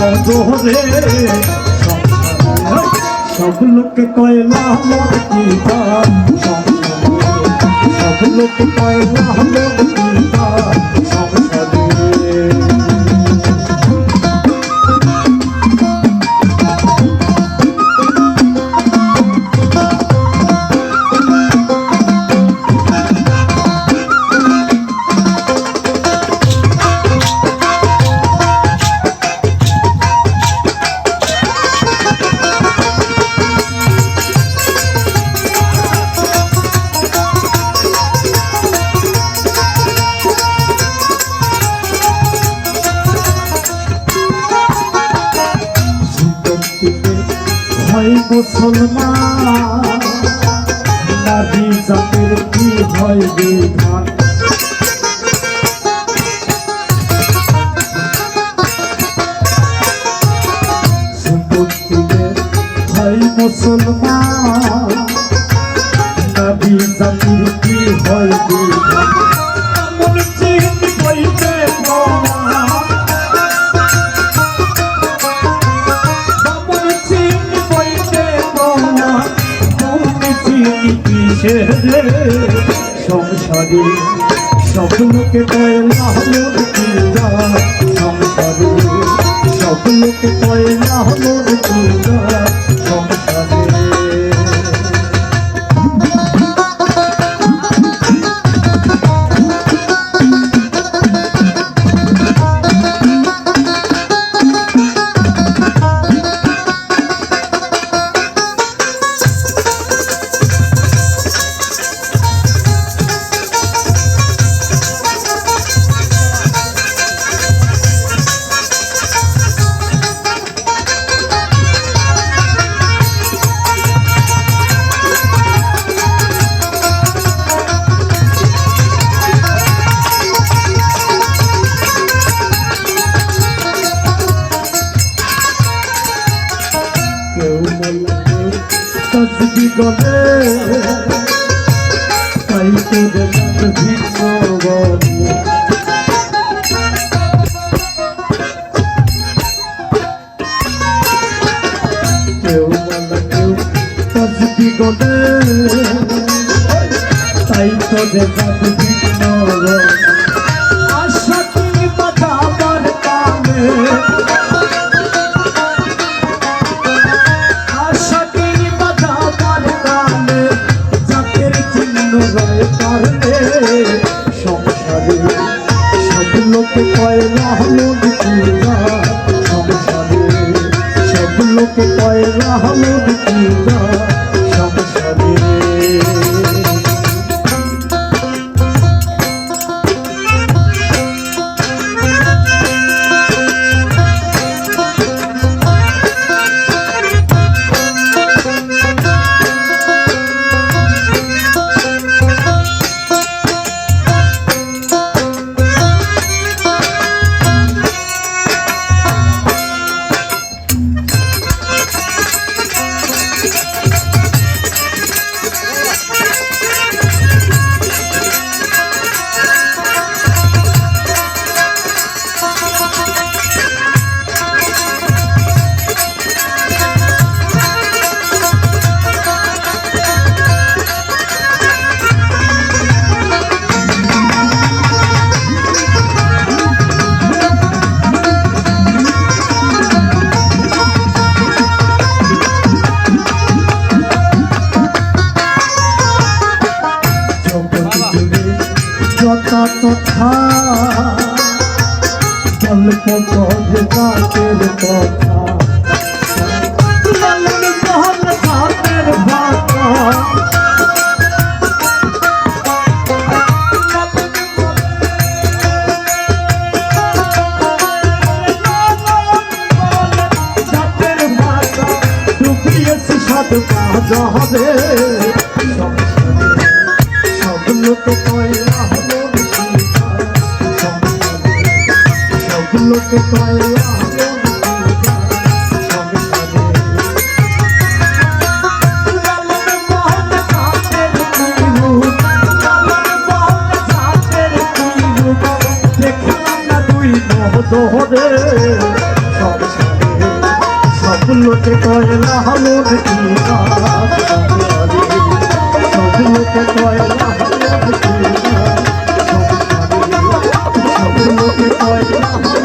সংসারে সব লোকে কয়লা মোর কি সব হয় মুসলমান। নারী জাতের কি হয় বিধান? হয় মুসলমান। নারী জাতির কি হয় বিধান? চিনি কিসের সংসারে সব লোকে কয়লা হলোর কিনা সংসারে সব লোকে কয়লা হলোর কিনা গলে তাই তো দেখাত ভিন্ন তসবি গলে তাই তো দেখাত ভিন্ন বলে আশা কি বাজাবার কামে সংসারে সব লোকে কয়লা হলো দিকিরা সংসারে সব লোকে কয়লা হলো দিকিরা সংসারে সাধু হবে সংসারে সব কয়লা হলো বিচিতা সংসারে কয়লা হলো বিচিতা موت کي ڪو نه هوندو اها موت کي ڪو نه هوندو اها موت کي ڪو نه هوندو